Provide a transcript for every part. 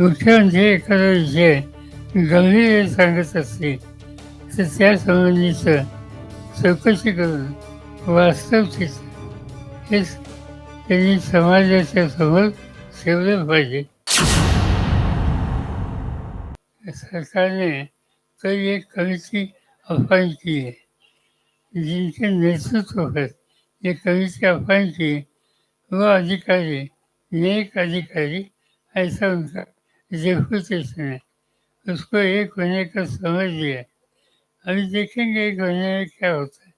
मुख्यमंत्री एखादा विषय गंभीर सांगत असते तर त्या संबंधीचं चौकशी करून वास्तव हे त्यांनी समाजाच्या समोर ठेवलं पाहिजे. सरकारने तर एक कमिटी अपॉइंट की आहे. जिनके नेतृत्व पर ये कमिटी अपॉइंट केली व अधिकारी नेक अधिकारी ऐसा म्हणतात देखो तो किसने उसको एक होने का समझ दिया अभी देखेंगे एक होने में क्या होता है।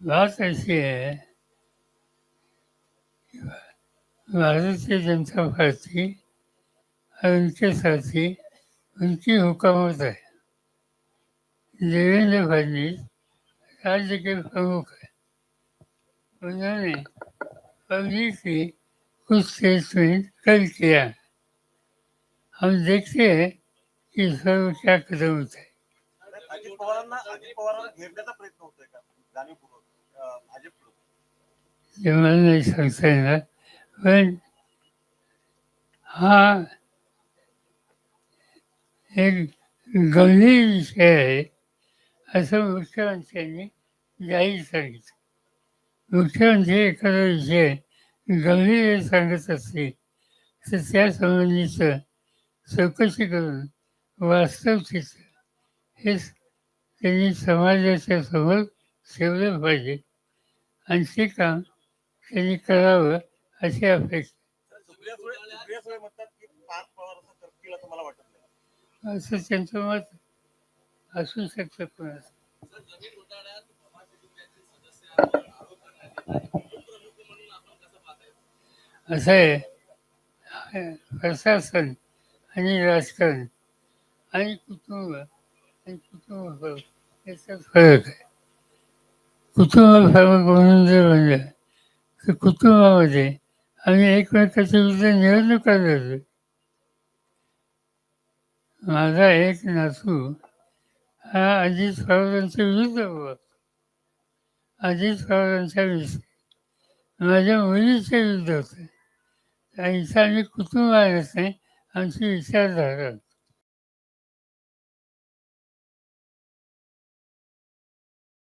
बात ऐसी है भारतीय जनता पार्टी और उनके साथी उनकी हुकूमत है। देवेंद्र फडणवीस राज्य के प्रमुख है। उन्होंने पब्लिकली कुछ स्टेटमेंट कल किया हम देखते हैं कि पर क्या कदम उठाए। अजित पवारांना अजित पवारांना घेरण्याचा प्रयत्न एक गंभीर विषय आहे असं मुख्यमंत्र्यांनी जाहीर सांगितलं. मुख्यमंत्री एखादा विषय गंभीर सांगत असते तर त्यासंबंधीचं चौकशी करून वास्तव तिचं हे त्यांनी समाजाच्या समोर ठेवलं पाहिजे. आणि ते काम त्यांनी करावं अशी अपेक्षा. असं त्यांचं मत असू शकतं कोणाचं असं. आहे. प्रशासन आणि राजकारण आणि कुटुंब आणि कुटुंब याचा फरक आहे. कुटुंब फरक म्हणून जर म्हणलं तर कुटुंबामध्ये आम्ही एकमेकाच्या विरुद्ध निवडणुका लढलो माझा एक नातू हा अजित पवारांच्या विरुद्ध होता. अजित पवारांच्या विषयी माझ्या मुलीच्या विरुद्ध होते. आणि आम्ही कुटुंब आहे आमची विचारधारा